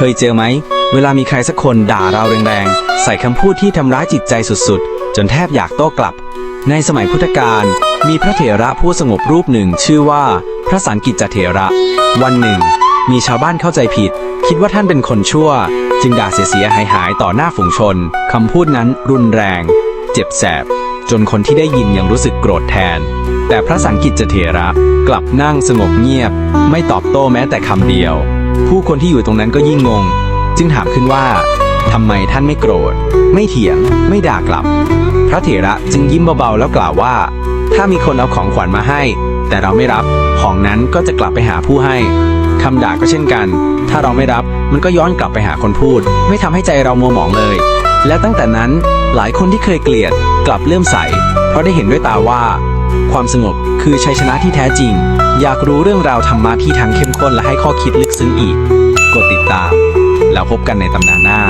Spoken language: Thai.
เคยเจอไหม เวลามีใครสักคนด่าเราแรงๆ ใส่คำพูดที่ทำร้ายจิตใจสุดๆ จนแทบอยากโต้กลับ ในสมัยพุทธกาลมีพระเถระผู้สงบรูปหนึ่งชื่อว่า พระสังกิจจเถระ วันหนึ่ง มีชาวบ้านเข้าใจผิด คิดว่าท่านเป็นคนชั่ว จึงด่าเสียหายหายๆต่อหน้าฝูงชนคำพูดนั้นรุนแรง เจ็บแสบ จนคนที่ได้ยินยังรู้สึกโกรธแทน แต่พระสังกิจจเถระกลับนั่งสงบเงียบ ไม่ตอบโต้แม้แต่คำเดียว ผู้คนที่อยู่ตรงนั้นก็ยิ่งงง จึงถามขึ้นว่าทำไมท่านไม่โกรธ ไม่เถียง ไม่ด่ากลับ พระเถระจึงยิ้มเบาๆแล้วกล่าวว่า ถ้ามีคนเอาของขวัญมาให้ แต่เราไม่รับของนั้นก็จะกลับไปหาผู้ให้คำด่าก็เช่นกัน ถ้าเราไม่รับมันก็ย้อนกลับไปหาคนพูด ไม่ทำให้ใจเรามัวหมองเลย และตั้งแต่นั้นหลายคนที่เคยเกลียดกลับเลื่อมใส เพราะได้เห็นด้วยตาว่า ความสงบคือชัยชนะที่แท้จริง อยากรู้เรื่องราวธรรมะที่ทั้งเข้มข้นและให้ข้อคิดลึกซึ้งอีก กดติดตาม แล้วพบกันในตำนานหน้า